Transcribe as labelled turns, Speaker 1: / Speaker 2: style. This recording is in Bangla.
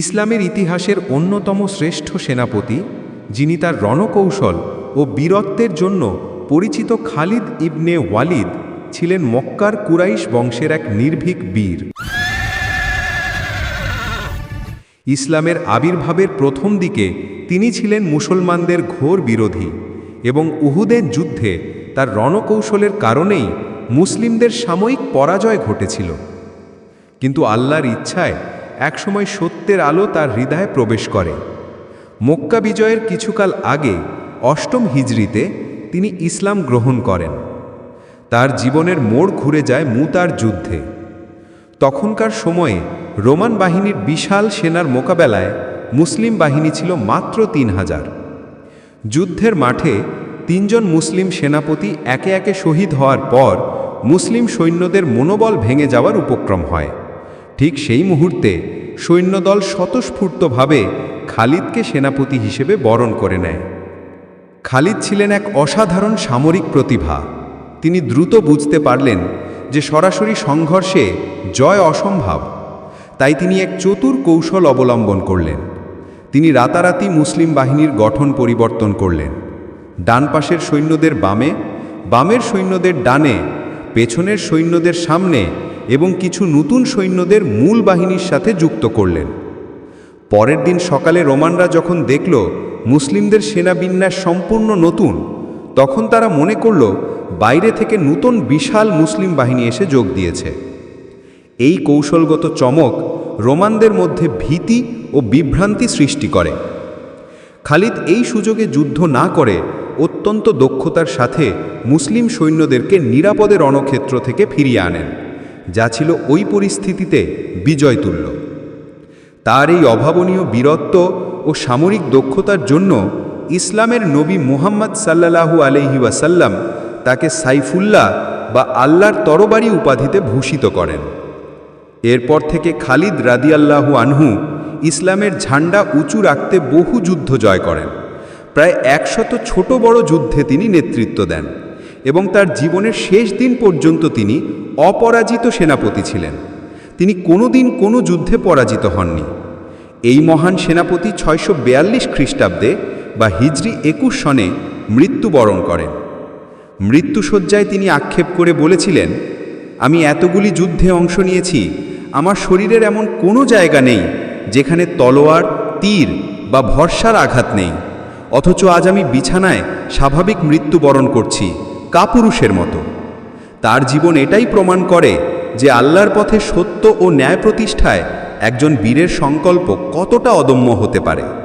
Speaker 1: ইসলামের ইতিহাসের অন্যতম শ্রেষ্ঠ সেনাপতি, যিনি তার রণকৌশল ও বীরত্বের জন্য পরিচিত খালিদ ইবনে ওয়ালিদ ছিলেন মক্কার কুরাইশ বংশের এক নির্ভীক বীর। ইসলামের আবির্ভাবের প্রথম দিকে তিনি ছিলেন মুসলমানদের ঘোর বিরোধী এবং উহুদের যুদ্ধে তার রণকৌশলের কারণেই মুসলিমদের সাময়িক পরাজয় ঘটেছিল। কিন্তু আল্লাহর ইচ্ছায় একসময় সত্যের আলো তার হৃদয়ে প্রবেশ করে। মক্কা বিজয়ের কিছুকাল আগে, অষ্টম হিজরিতে তিনি ইসলাম গ্রহণ করেন। তার জীবনের মোড় ঘুরে যায় মুতার যুদ্ধে। তখনকার সময়ে রোমান বাহিনীর বিশাল সেনার মোকাবেলায় মুসলিম বাহিনী ছিল মাত্র তিন হাজার। যুদ্ধের মাঠে তিনজন মুসলিম সেনাপতি একে একে শহীদ হওয়ার পর মুসলিম সৈন্যদের মনোবল ভেঙে যাওয়ার উপক্রম হয়। ঠিক সেই মুহূর্তে সৈন্যদল স্বতঃস্ফূর্তভাবে খালিদকে সেনাপতি হিসেবে বরণ করে নেয়। খালিদ ছিলেন এক অসাধারণ সামরিক প্রতিভা। তিনি দ্রুত বুঝতে পারলেন যে সরাসরি সংঘর্ষে জয় অসম্ভব। তাই তিনি এক চতুর কৌশল অবলম্বন করলেন। তিনি রাতারাতি মুসলিম বাহিনীর গঠন পরিবর্তন করলেন। ডান পাশের সৈন্যদের বামে, বামের সৈন্যদের ডানে, পেছনের সৈন্যদের সামনে এবং কিছু নতুন সৈন্যদের মূল বাহিনীর সাথে যুক্ত করলেন। পরের দিন সকালে রোমানরা যখন দেখল মুসলিমদের সেনাবিন্যাস সম্পূর্ণ নতুন, তখন তারা মনে করল বাইরে থেকে নতুন বিশাল মুসলিম বাহিনী এসে যোগ দিয়েছে। এই কৌশলগত চমক রোমানদের মধ্যে ভীতি ও বিভ্রান্তি সৃষ্টি করে। খালিদ এই সুযোগে যুদ্ধ না করে অত্যন্ত দক্ষতার সাথে মুসলিম সৈন্যদেরকে নিরাপদে রণক্ষেত্র থেকে ফিরিয়ে আনেন। যা ছিল ওই পরিস্থিতিতে বিজয়তুল্য তার এই অভাবনীয় বীরত্ব ও সামরিক দক্ষতার জন্য ইসলামের নবী মুহাম্মদ সাল্লাল্লাহু আলহি ওয়াসাল্লাম তাকে সাইফুল্লাহ বা আল্লাহর তরবারি উপাধিতে ভূষিত করেন। এরপর থেকে খালিদ রাদিয়াল্লাহু আনহু ইসলামের ঝান্ডা উঁচু রাখতে বহু যুদ্ধ জয় করেন। প্রায় একশত ছোট বড় যুদ্ধে তিনি নেতৃত্ব দেন এবং তার জীবনের শেষ দিন পর্যন্ত তিনি অপরাজিত সেনাপতি ছিলেন। তিনি কোনোদিন কোনো যুদ্ধে পরাজিত হননি। এই মহান সেনাপতি ছয়শো বেয়াল্লিশ খ্রিস্টাব্দে বা হিজরি একুশ সনে মৃত্যুবরণ করেন। মৃত্যুসজ্জায় তিনি আক্ষেপ করে বলেছিলেন, আমি এতগুলি যুদ্ধে অংশ নিয়েছি, আমার শরীরের এমন কোনো জায়গা নেই যেখানে তলোয়ার, তীর বা ভরসার আঘাত নেই। অথচ আজ আমি বিছানায় স্বাভাবিক মৃত্যুবরণ করছি কাপুরুষের মতো। তার জীবন এটাই প্রমাণ করে যে আল্লাহর পথে সত্য ও ন্যায় প্রতিষ্ঠায় একজন বীরের সংকল্প কতটা অদম্য হতে পারে।